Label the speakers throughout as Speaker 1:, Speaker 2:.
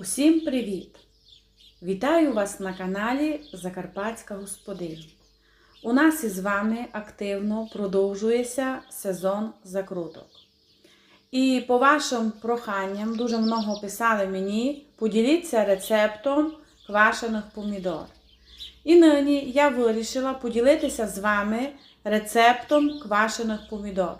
Speaker 1: Усім привіт! Вітаю вас на каналі Закарпатська Господиня. У нас із вами активно продовжується сезон закруток. І по вашим проханням дуже много писали мені, поділіться рецептом квашених помідор. І нині я вирішила поділитися з вами рецептом квашених помідор.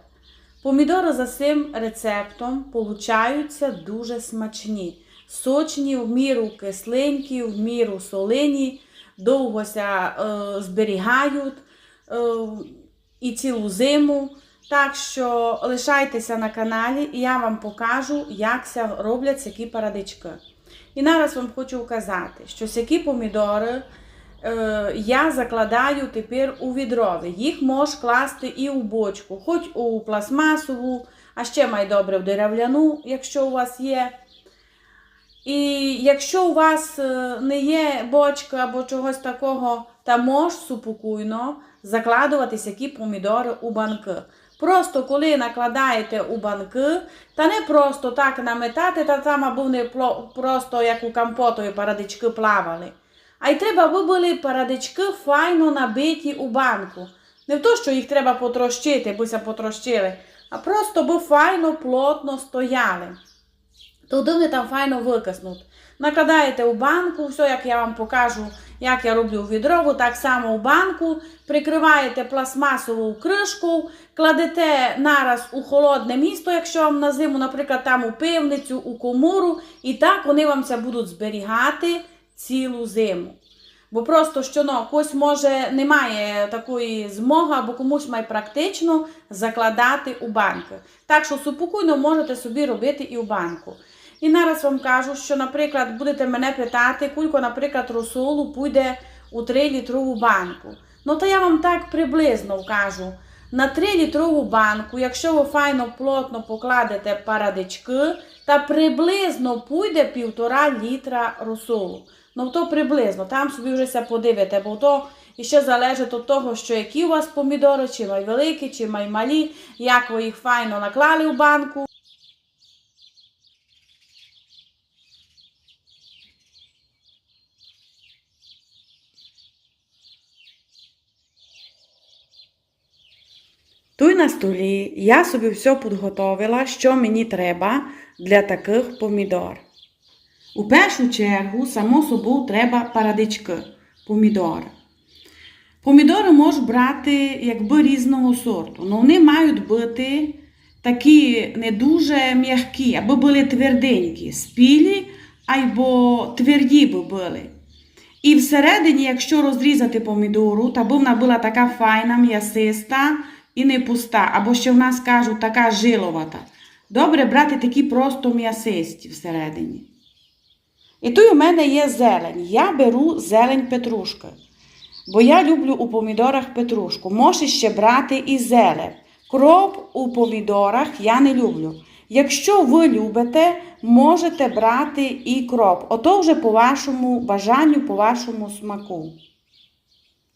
Speaker 1: Помідори за цим рецептом получаються дуже смачні. Сочні, в міру кисленькі, в міру солені, довго ся, е, зберігають е, і цілу зиму. Так що лишайтеся на каналі і я вам покажу, як роблять сякі парадички. І зараз вам хочу вказати, що сякі помідори е, я закладаю тепер у відрові. Їх можеш класти і у бочку, хоч у пластмасову, а ще май добре в дерев'яну, якщо у вас є. І якщо у вас е, не є бочка або чогось такого, та мож супокійно закладувати сякі помідори у банки. Просто коли накладаєте у банки, та не просто так наметати, та там аби вони просто як у компотові парадички плавали. А й треба, аби були парадички файно набиті у банку. Не в то, що їх треба потрощити, бися потрощили, а просто би файно плотно стояли. Туди вони там файно викиснуть. Накладаєте у банку, все, як я вам покажу, як я роблю відрову, так само у банку, прикриваєте пластмасову кришку, кладете нараз у холодне місто, якщо вам на зиму, наприклад, там у пивницю, у комору, і так вони вам це будуть зберігати цілу зиму. Бо просто що ну, когось може немає такої змоги, або комусь має практично закладати у банки. Так що супокійно можете собі робити і у банку. І зараз вам кажу, що, наприклад, будете мене питати, кулько, наприклад, розсолу піде у 3-літрову банку. Ну, то я вам так приблизно кажу. На 3-літрову банку, якщо ви файно плотно покладете парадички, та приблизно піде півтора літра розсолу. Ну, то приблизно, там собі вже ся подивите, бо то ще залежить від того, що які у вас помідори, чи май великі, чи май малі, як ви їх файно наклали у банку. На столі я собі все підготовила, що мені треба для таких помідор. У першу чергу, само собою, треба парадички помідори. Помідори можеш брати якби різного сорту, але вони мають бути такі не дуже м'які, аби були тверденькі, спілі або тверді би були. І всередині, якщо розрізати помідору, та би вона була така файна, м'ясиста і не пуста, або ще в нас кажуть, така жиловата. Добре брати такі просто м'ясисті всередині. І тут у мене є зелень. Я беру зелень петрушки. Бо я люблю у помідорах петрушку. Можеш ще брати і зелень. Кроп у помідорах я не люблю. Якщо ви любите, можете брати і кроп. Ото вже по вашому бажанню, по вашому смаку.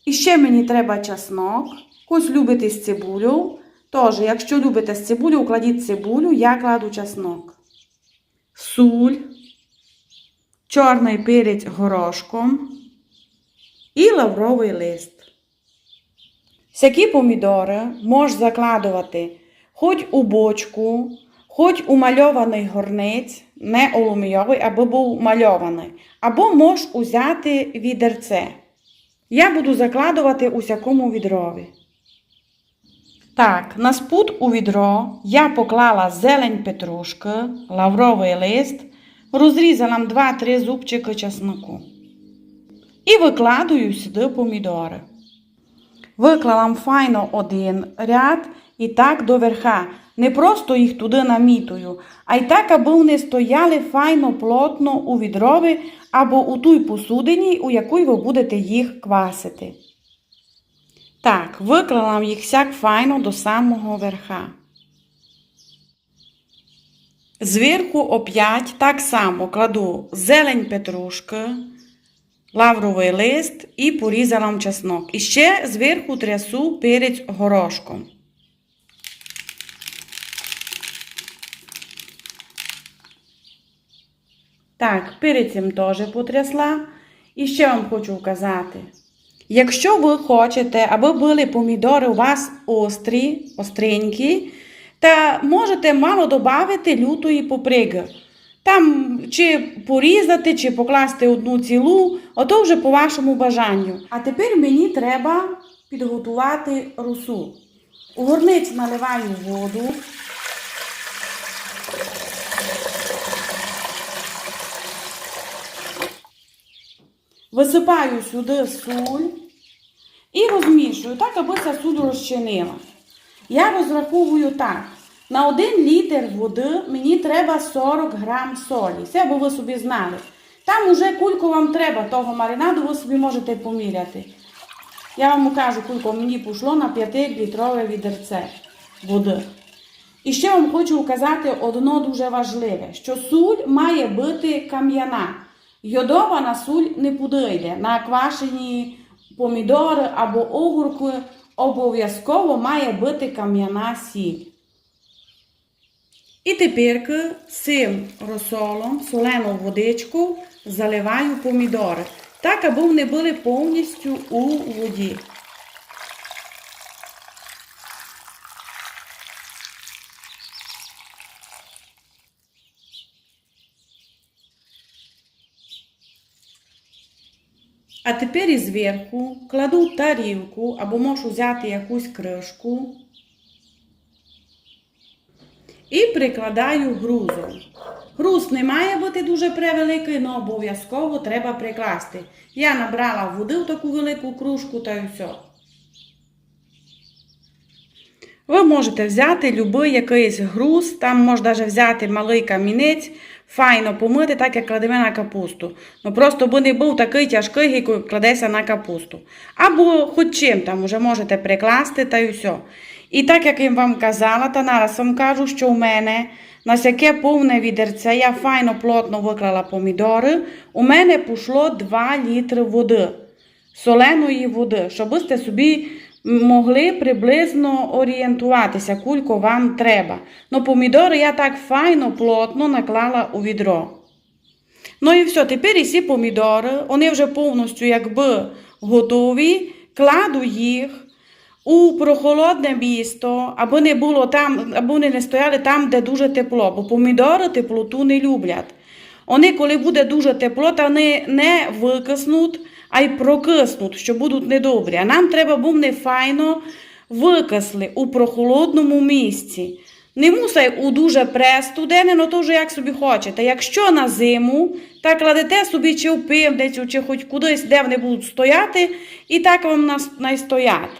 Speaker 1: І ще мені треба чеснок. Хтось любите з цибулю. Тож, якщо любите з цибулю, кладіть цибулю, я кладу чеснок. Суль, чорний перець горошком і лавровий лист. Всякі помідори можеш закладувати хоч у бочку, хоч у мальований горниць, не олумійовий, аби був мальований, або можеш узяти відерце. Я буду закладувати у всякому відрові. Так, на спут у відро я поклала зелень петрушки, лавровий лист, розрізала 2-3 зубчики чесноку. І викладую сюди помідори. Виклала файно один ряд і так до верха. Не просто їх туди намітую, а й так, аби вони стояли файно плотно у відрові або у той посудині, у якій ви будете їх квасити. Так, виклала їх сяк файно до самого верха. Зверху оп'ять так само кладу зелень петрушки, лавровий лист і порізала чеснок. І ще зверху трясу перець горошком. Так, перед теж потрясла. І ще вам хочу вказати. Якщо ви хочете, аби були помідори у вас острі, остренькі, та можете мало додати лютої поприги. Там чи порізати, чи покласти одну цілу, ото вже по вашому бажанню. А тепер мені треба підготувати русу. У горниць наливаю воду. Висипаю сюди суль і розмішую так, аби ця суль розчинила. Я розраховую так. На 1 літр води мені треба 40 грам солі. Це аби ви собі знали. Там уже кульку вам треба того маринаду, ви собі можете поміряти. Я вам кажу, кульку мені пішло на 5-літрове відерце води. І ще вам хочу указати одно дуже важливе, що суль має бути кам'яна. Йодована суль не подійде. На квашені помідори або огурки обов'язково має бути кам'яна сіль. І тепер цим розсолом, солену водичку заливаю помідори, так, аби вони були повністю у воді. А тепер і зверху кладу тарілку або можу взяти якусь кришку і прикладаю грузом. Груз не має бути дуже превеликий, але обов'язково треба прикласти. Я набрала води в таку велику кружку та й все. Ви можете взяти будь-який якийсь груз, там можна навіть взяти малий камінець, файно помити, так як кладемо на капусту. Ну просто би не був такий тяжкий, який кладеться на капусту. Або хоч чим там вже можете прикласти та й все. І так як я вам казала, та нараз вам кажу, що у мене на сяке повне відерце я файно плотно виклала помідори, у мене пішло 2 літри води, соленої води, щоб ви собі могли приблизно орієнтуватися, кулько вам треба. Ну, помідори я так файно, плотно наклала у відро. Ну і все, тепер і ці помідори, вони вже повністю якби готові, кладу їх у прохолодне місто, аби не було там, аби вони не стояли там, де дуже тепло, бо помідори теплоту не люблять. Вони, коли буде дуже тепло, то вони не викиснуть, а й прокиснуть, що будуть недобрі. А нам треба, бо вони файно викисли у прохолодному місці. Не мусай у дуже престудене, ну то вже як собі хочете. Якщо на зиму, так кладете собі чи в пивницю, чи хоч кудись, де вони будуть стояти, і так вам найстоять.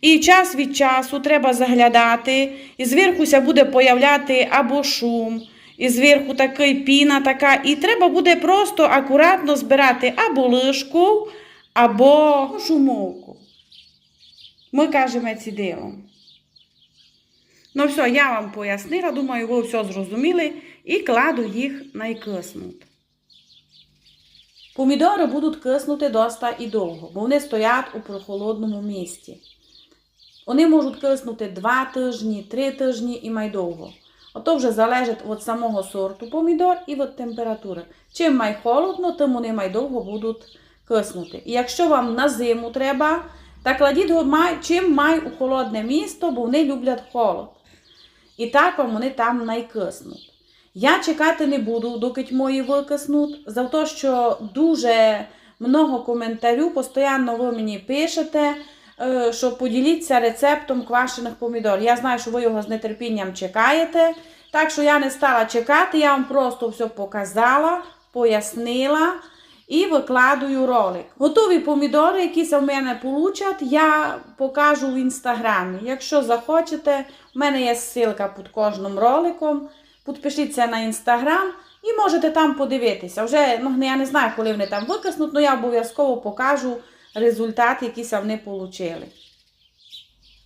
Speaker 1: І час від часу треба заглядати, і зверхуся буде появляти або шум, і зверху такий піна така, і треба буде просто акуратно збирати або лишку, або шумовку. Ми кажемо ці ділом. Ну все, я вам пояснила, думаю, ви все зрозуміли, і кладу їх найкиснуть. Помідори будуть киснути доста і довго, бо вони стоять у прохолодному місці. Вони можуть киснути 2 тижні, 3 тижні і майдовго. Ото вже залежить від самого сорту помідор і від температури. Чим май холодно, тим вони майдовго будуть киснути. І якщо вам на зиму треба, так кладіть май, чим май у холодне місто, бо вони люблять холод. І так вам вони там найкиснуть. Я чекати не буду, доки мої викиснуть, за те, що дуже много коментарів, постійно ви мені пишете, що поділіться рецептом квашених помідор. Я знаю, що ви його з нетерпінням чекаєте. Так що я не стала чекати, я вам просто все показала, пояснила і викладую ролик. Готові помідори, які в мене получать, я покажу в інстаграмі. Якщо захочете, у мене є ссылка під кожним роликом. Підпишіться на інстаграм і можете там подивитися. Вже ну, я не знаю, коли вони там викиснуть, але я обов'язково покажу результат, який вони отримали.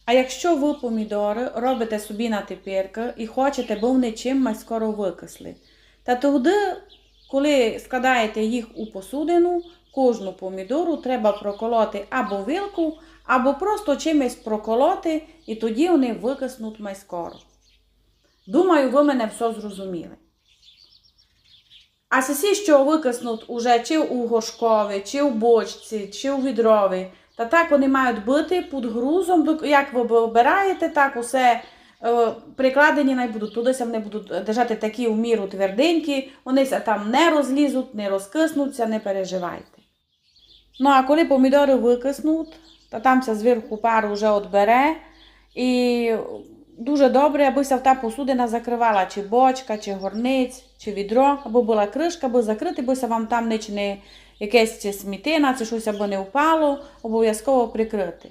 Speaker 1: А якщо ви помідори робите собі на тепірки і хочете, бо вони чимось скоро викисли, та тоді, коли складаєте їх у посудину, кожну помідору треба проколоти або вилку, або просто чимось проколоти, і тоді вони викиснуть майскоро. Думаю, ви мене все зрозуміли. А сесі, що викиснуть уже чи у горшкові, чи у бочці, чи у відрові, та так вони мають бути під грузом, як ви обираєте, так усе е, прикладені не будуть. Туди не будуть держати такі в міру тверденькі, вони там не розлізуть, не розкиснуться, не переживайте. Ну а коли помідори викиснуть, то там зверху пару вже відбере. І дуже добре, аби та посудина закривала, чи бочка, чи горниць, чи відро, або була кришка, аби закрити, бо ся вам там не якесь смітина, чи щось або не впало, обов'язково прикрити.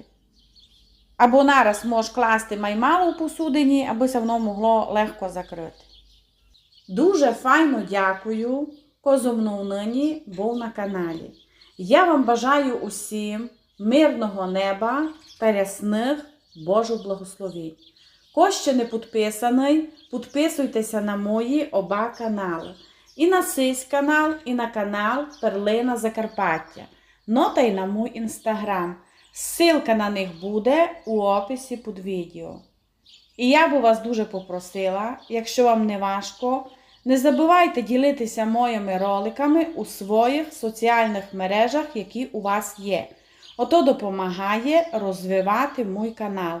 Speaker 1: Або нараз можеш класти маймало у посудині, аби ся воно могло легко закрити. Дуже файно дякую, козомну нині був на каналі. Я вам бажаю усім мирного неба та рясних Божих благословень. Хто ще не підписаний, підписуйтеся на мої оба канали. І на сись канал, і на канал Перлина Закарпаття. Ну та й на мій інстаграм. Ссылка на них буде у описі під відео. І я би вас дуже попросила, якщо вам не важко, не забувайте ділитися моїми роликами у своїх соціальних мережах, які у вас є. Ото допомагає розвивати мій канал.